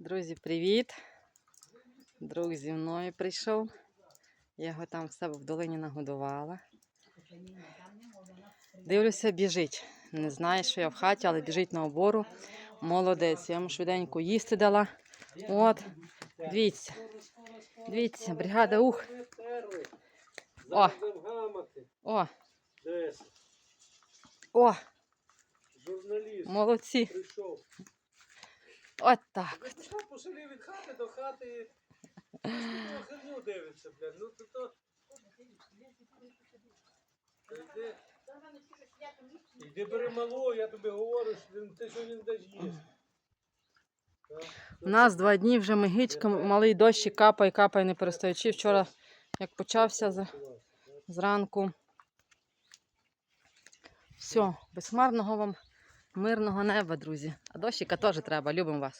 Друзі, привіт! Друг зі мною прийшов. Я його там в себе в долині нагодувала. Дивлюся, біжить. Не знає, що я в хаті, але біжить на обору. Молодець. Я йому швиденько їсти дала. От, дивіться. Дивіться, бригада ух. О. О, о, молодці. От так. Що, по від хати до хати. Херню дивиться, блядь. Ну, то то. Та Йди, йди бери малу, я тобі говорю, що він- ти сьогодні не дасть їсти. У нас два дні вже мигичка, малий дощик капає, капає, не перестаючи. Вчора, як почався за- зранку. Все, безхмарного вам мирного неба, друзі. А дощика теж треба, любимо вас.